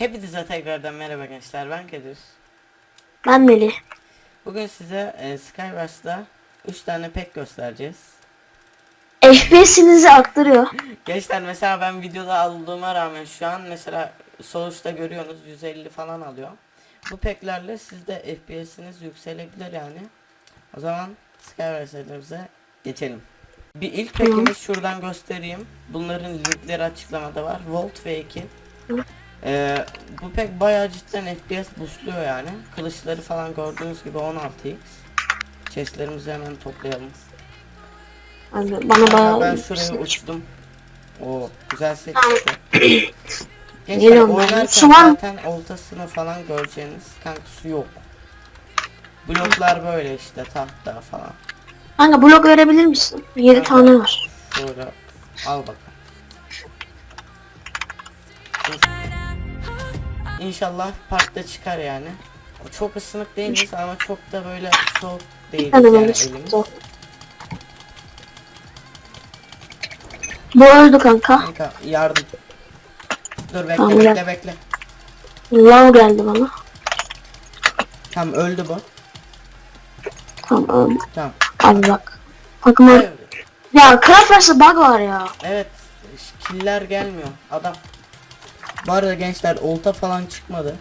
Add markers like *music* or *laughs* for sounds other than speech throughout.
Hepinize tekrardan merhaba gençler ben Kadir. Ben Melih. Bugün size e, Skywars'ta 3 tane pek göstereceğiz. FPS'inizi aktarıyor. *laughs* Gençler mesela ben videoda aldığıma rağmen şu an mesela üstte görüyorsunuz 150 falan alıyor. Bu peklerle sizde FPS'iniz yükselebilir yani. O zaman Skywars elimize geçelim. Bir ilk pekimiz şuradan göstereyim. Bunların linkleri açıklamada var. Volt V2. Ee, bu pek bayağı cidden FPS boostluyor yani. Kılıçları falan gördüğünüz gibi 16x. Chestlerimizi hemen toplayalım. Yani bana bayağı ben şuraya uçtum. O güzel çıktı. *clears throat* Gençler oynarken zaten oltasını falan göreceğiniz kanka su yok. Bloklar böyle işte tahta falan. Kanka blok verebilir misin? 7 Kanka. tane var. Böyle al bakalım. İnşallah parkta çıkar yani. Çok ısınık değiliz ama çok da böyle soğuk değiliz yani elimiz. Bu öldü kanka. Kanka yardım. Dur bekle Tamam, bekle gel. bekle. Lav geldi bana. Tamam öldü bu. Tamam öldü. Tamam. Abi bak. Öl- Evet, Ya Craftverse'de bug var ya. evet killer gelmiyor adam. Bu arada gençler olta falan çıkmadı.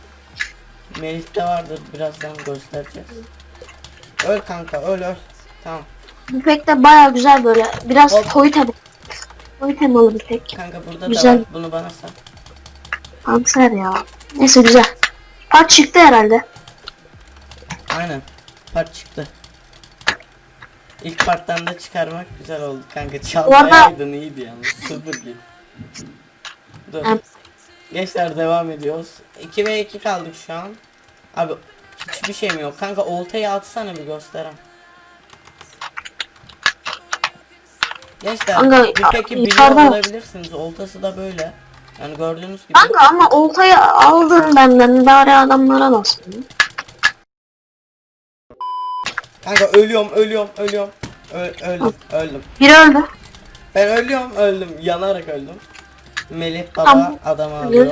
Melih'te vardır birazdan göstereceğiz. Öl kanka öl öl. Tamam. Bu pek de baya güzel böyle. Biraz Hop. toy tem. Toy temalı bir pek. Kanka burada Güzel. da var. Bunu bana sat. Kanser ya. Neyse güzel. Part çıktı herhalde. Aynen. Part çıktı. İlk parttan da çıkarmak güzel oldu kanka. Çalmayaydın iyiydi yalnız. Sıfır gibi. Dur. Gençler devam ediyoruz. 2 ve 2 kaldık şu an. Abi hiçbir şeyim yok. Kanka oltayı atsana bir gösterem. Gençler Kanka, bir peki biliyor yukarıda- olabilirsiniz. Oltası da böyle. Yani gördüğünüz gibi. Kanka ama oltayı aldın benden. Bari adamlara bastın. Kanka ölüyorum ölüyorum ölüyorum. Ö- öldüm öldüm. Biri öldü. Ben ölüyorum öldüm yanarak öldüm. Melih baba Tamam. adam alıyor.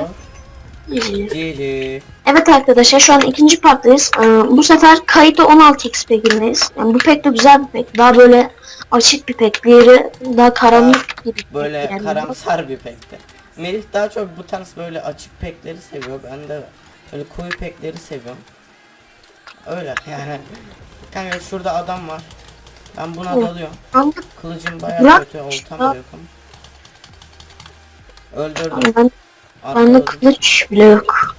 İyi. Cili. Evet arkadaşlar şu an ikinci parttayız. Ee, bu sefer kayıtlı 16 XP gündeyiz. Yani bu pek de güzel bir pek. Daha böyle açık bir pek. Diğeri daha karanlık gibi. bir pek Böyle yani. karamsar bir pekti. Melih daha çok bu tarz böyle açık pekleri seviyor. Ben de böyle koyu pekleri seviyorum. Öyle yani. Kanka şurada adam var. Ben buna dalıyorum. Kılıcım bayağı Bırak. kötü. Oltam da yokum. Öldürdüm. ben, bende kılıç bile yok.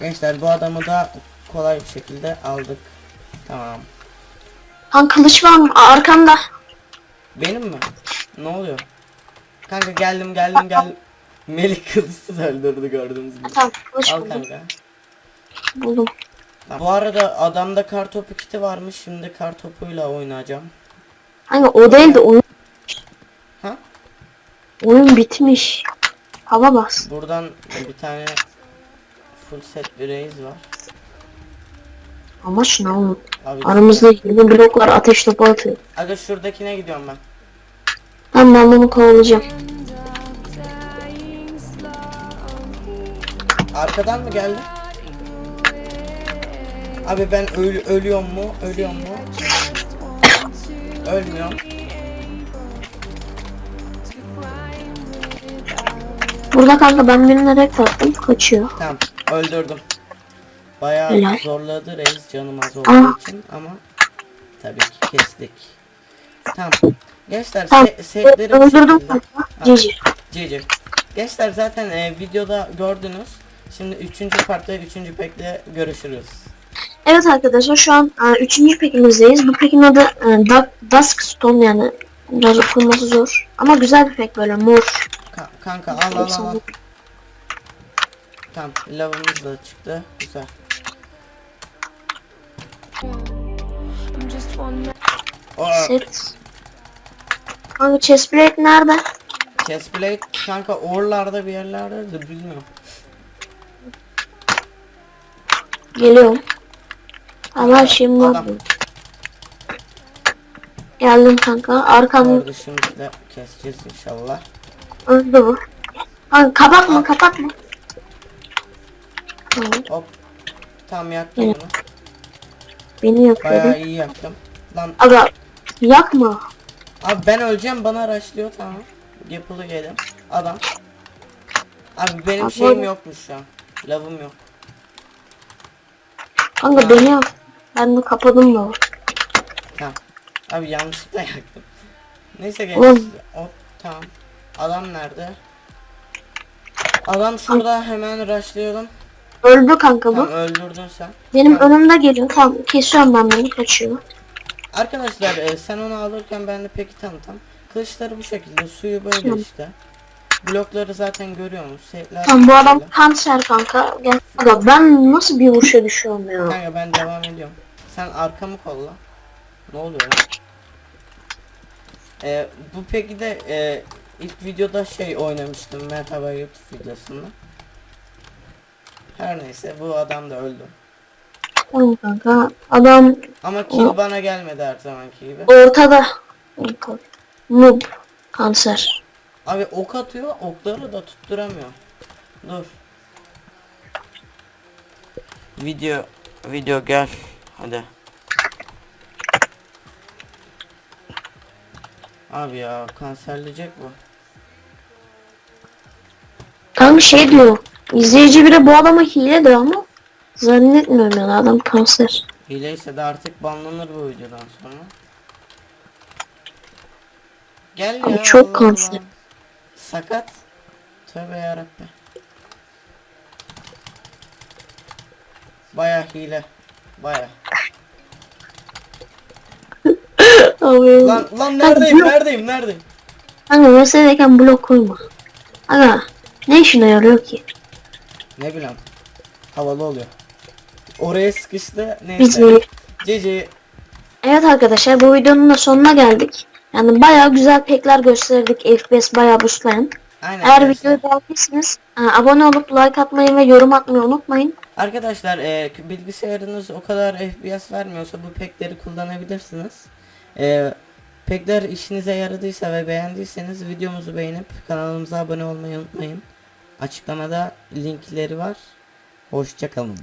Gençler bu adamı da kolay bir şekilde aldık. Tamam. Kanka kılıç var mı? Aa, Arkanda. Benim mi? Ne oluyor? Kanka geldim geldim geldim. Melik kılıçsız öldürdü gördüğünüz gibi. Tamam kılıç Al buldum. kanka. buldum. Bu arada adamda kar topu kiti varmış. Şimdi kar topuyla oynayacağım. Kanka o değil de oyun? Oyun bitmiş. Hava bas. Buradan bir tane full set bir reis var. Ama şuna oğlum. Abi Aramızda 20 bloklar ateş topu atıyor. Aga şuradakine gidiyorum ben. Tamam ben bunu kovalayacağım. Arkadan mı geldi? Abi ben öl ölüyorum mu? Ölüyorum mu? Ölmüyorum. Burada kanka ben birine rek attım. Kaçıyor. Tamam öldürdüm. Bayağı Helal. zorladı reis canım az olduğu Aa. için ama tabii ki kestik. Tamam. Gençler Tamam. se setleri bu Öldürdüm şekilde. kanka. Ha, Cici. GG. Gençler zaten e, videoda gördünüz. Şimdi 3. partta 3. pekle görüşürüz. Evet arkadaşlar şu an e, üçüncü pekimizdeyiz. Bu pekin adı e, Dusk Stone yani biraz okunması zor. Ama güzel bir pek böyle mor. Ka- kanka al al al. al. Tamam lavımız da çıktı. Güzel. I'm just one man. O Set. Kanka chestplate nerede? chestplate kanka oralarda bir yerlerde de bilmiyorum. Geliyorum. Ama şeyim var. Adam. Geldim kanka. Arkam Kardeşimizi de keseceğiz inşallah. Öldü bu. Kanka kapatma kapatma. Tamam, Hop. Tam yaktım bunu. beni. Bayağı iyi yaktım. Lan Aga yakma. abi ben öleceğim bana araçlıyor tamam. Yapılı gelin. Adam. Abi benim Abi şeyim böyle- yokmuş şu an. Lavım yok. Kanka Ha. beni yak. Ben de kapadım da. Tamam. Abi yanlışlıkla *laughs* yaktım. Neyse geç. Oğlum. Hop tamam. Adam nerede? Adam şurada hemen rushlayalım. Öldü kanka bu. Tamam öldürdün sen. Benim Tamam. önümde geliyor. Tamam kesiyorum ben beni kaçıyor. Arkadaşlar e, sen onu alırken ben de peki tanıtam. Kılıçları bu şekilde suyu böyle Tamam. işte. Blokları zaten görüyorsunuz. Setler Tamam bu adam böyle. kanser kanka. Gel. Aga ben nasıl bir vuruşa düşüyorum ya. Kanka ben devam ediyorum. Sen arkamı kolla. Ne oluyor lan? E, bu peki de e, ilk videoda şey oynamıştım Merhaba YouTube videosunda. Her neyse bu adam da öldü. Tamam kanka. Adam Ama kill O- bana gelmedi her zamanki gibi. ortada. Noob. Kanser. Abi ok atıyor okları da tutturamıyor. Dur. Video video gel. Hadi. Abi ya kanserleyecek bu. Kanka şey diyor. İzleyici biri bu adama hile diyor ama zannetmiyorum yani adam kanser. Hileyse de artık banlanır bu videodan sonra. Gel Abi ya. çok Allah kanser. Allah. Sakat. Tövbe yarabbim. Baya hile. Baya. Abi. Lan lan neredeyim yok. neredeyim neredeyim? Kanka meseleyken blok koyma. Aga ne işine yarıyor ki? Ne bileyim. Havalı oluyor. Oraya sıkıştı. Neyse. Cici. Evet arkadaşlar bu videonun da sonuna geldik. Yani bayağı güzel pekler gösterdik. FPS bayağı boostlayan. Aynen. Eğer arkadaşlar. videoyu beğendiyseniz e, abone olup like atmayı ve yorum atmayı unutmayın. Arkadaşlar e, bilgisayarınız o kadar FPS vermiyorsa bu pekleri kullanabilirsiniz. E, pekler işinize yaradıysa ve beğendiyseniz videomuzu beğenip kanalımıza abone olmayı unutmayın. Açıklamada linkleri var. Hoşçakalın.